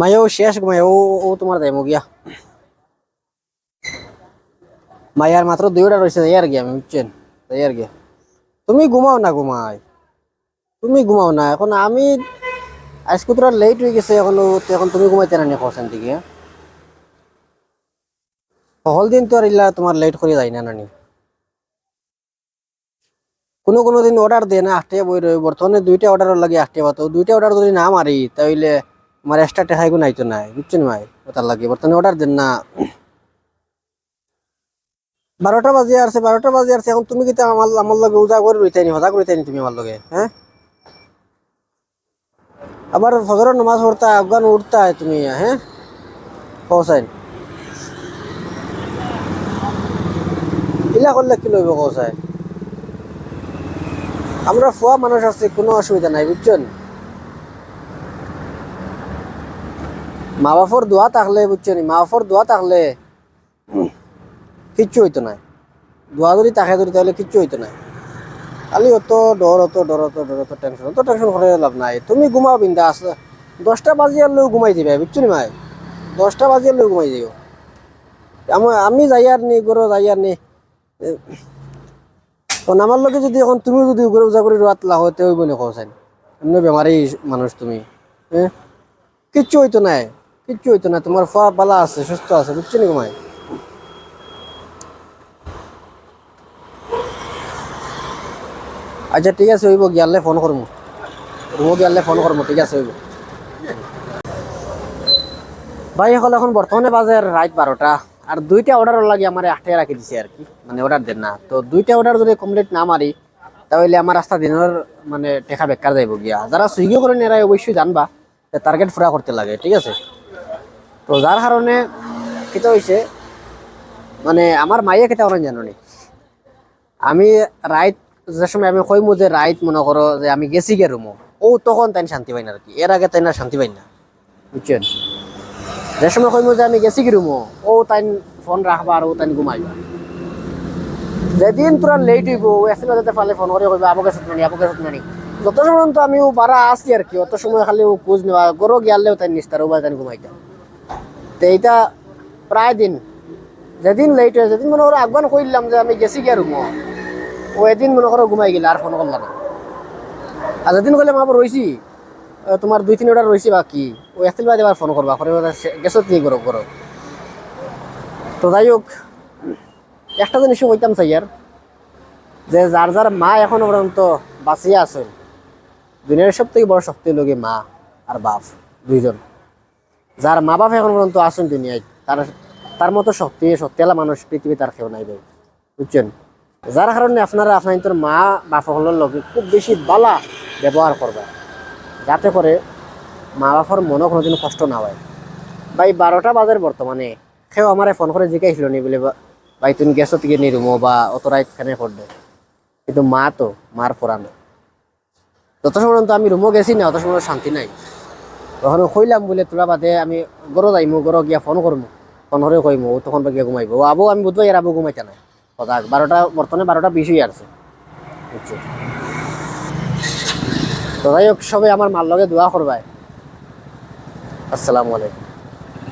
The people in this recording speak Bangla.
মায়েও শেষ ঘুমায় ও ও তোমার যাইব গিয়া মায়ার মাত্র দুইটা রয়েছে যাই আর গিয়া, আমি বুঝছেন? যাই আর গিয়া। তুমি ঘুমাও না, ঘুমাই। তুমি ঘুমাও না, এখন আমি, আজকে তোরা লেট হয়ে গেছে, এখন এখন তুমি ঘুমাইতে না নি খোসেন দিকে। হল দিন তো আর ইলা তোমার লেট করে যাই না, নানি। কোনো কোনো দিন অর্ডার দেয় না আটটে বই রয়ে, বর্তমানে দুইটা অর্ডার লাগে আটটে বাতো দুইটা অর্ডার যদি না মারি, তাহলে আমার এক্সট্রা টেহাইগো নাই তো নাই, বুঝছেন ভাই? ওটার লাগে। বর্তমানে অর্ডার দেন না। বারোটা বাজে আসছে, বারোটা বাজে আসছে। এখন তুমি কিন্তু আমার আমার লগে উজা করে রইতে নি হজা করে নি তুমি আমার লগে হ্যাঁ? আবার ফজরের নামাজ পড়তা, আফগান উঠতা তুমি হ্যাঁ? কৌসাইন ইলা করলে কি লইব কৌসাইন আমরা ফুয়া মানুষ আছে, কোনো অসুবিধা নাই, বুঝছেন? মা বাপর দোয়া থাকলে বুঝছেন মা বাপর দোয়া থাকলে কিচ্ছু হইতো না। দোয়া যদি থাকে যদি তাহলে কিচ্ছু হইতো না। খালি অত ডর অত ডর অত ডর অত টেনশন অত টেনশন করে লাভ নাই। তুমি ঘুমাও বিন্দা আস দশটা বাজিয়ার লোক ঘুমাই দিবে বুঝছ নি মাই দশটা বাজিয়ার লোক ঘুমাই দিও। আমার আমি যাই আর নি গরো যাই আর নি। তো আমার লগে যদি এখন তুমি যদি উপরে উজা করে রাত লাহ তে হইব নি কৌসাইন এমনি বেমারি মানুষ তুমি হ্যাঁ? কিচ্ছু হইতো নাই। কিচ্ছু হইতো না, তোমার ফা বালা আছে, সুস্থ আছে, বুঝছ নি ঘুমাই আচ্ছা ঠিক আছে, হইব গিয়ালে ফোন করব রুমো গিয়ালে ফোন করব ঠিক আছে, হইব। ভাই এখন এখন বর্তমানে বাজে রাত বারোটা, আর দুইটা অর্ডার লাগে আমার আটটায় রাখি দিছে আর কি মানে অর্ডার দেন না। তো দুইটা অর্ডার যদি কমপ্লিট না মারি, তাহলে আমার রাস্তা দিনের মানে টেকা বেকার যাইব গিয়া। যারা সুইগি করে নেরা অবশ্যই জানবা টার্গেট পুরা করতে লাগে, ঠিক আছে? তো যার কারণে কিতা হয়েছে মানে আমার মাইয়া কেতা করেন জানো আমি রাইট যে সময় আমি কইমু যে রাইট মনে করো যে আমি গেছি গে রুমো ও তখন তাই শান্তি পাই না আর কি? এর আগে তাই না শান্তি পাই না। বুঝছেন যে সময় কইমু যে আমি গেছি কি রুমো ও তাই ফোন রাখবা আর ও তাই ঘুমাইবা। যেদিন তোরা লেট হইব ও এসে যেতে পারলে ফোন করে কইবা, আবু কাছে নানি আবু কাছে নানি যত সময় তো আমি ও বারা আসছি আর কি, অত সময় খালি ও খোঁজ নেওয়া গরো গিয়ালেও তাই নিস্তার ও বা তাই ঘুমাইতা তো এইটা প্রায় দিন। যেদিন লেট হয়, যেদিন মনে করো আহ্বান করলাম যে আমি গেছি গিয়া রুমো ও এদিন মনে করো ঘুমাই গেলে আর ফোন করলাম আর যেদিন করলে মা রয়েছি তোমার দুই তিন অর্ডার রয়েছে বাকি ও একদিন বাদে আবার ফোন করবা করে গেছত নিয়ে করো করো তো যাই হোক, একটা জিনিস কইতাম চাই আর যে যার যার মা এখনও পর্যন্ত বাঁচিয়ে আছেন দুনিয়ার সব থেকে বড় শক্তি লোকে মা আর বাপ, দুইজন। যার মা বাপ এখন পর্যন্ত আছেন দুনিয়ায়, তার তার মতো শক্তি শক্তিওয়ালা মানুষ পৃথিবী তার কেউ নাই ভাই। বুঝছেন? যার কারণে আপনারা, আপনার মা বাপ হলের লগে খুব বেশি বালা ব্যবহার করবা যাতে করে মা বাপর মনে কোনোদিন কষ্ট না হয়। ভাই, বারোটা বাজার বর্তমানে। সেও আমার ফোন করে জিজ্ঞাসিল নি বলে ভাই, তুমি গেছো থেকে নি রুমো বা অত রাইত খানে করবে কিন্তু মা তো, মার পরানো যত সময় পর্যন্ত আমি রুমো গেছি না, অত সময় শান্তি নাই। তখন কইলাম বলে, তোরা বাদে আমি গরো যাইমু গরো গিয়া ফোন করমু ফোন করে কইমু ও তখন গিয়া ঘুমাইব। ও আবু, আমি বুধবার আবু ঘুমাইতে নাই। কথা বারোটা বর্তমানে বারোটা বিশ হয়ে আসছে বুঝছ তো যাই হোক সবাই আমার মার লগে দোয়া করবাই আসসালামু আলাইকুম।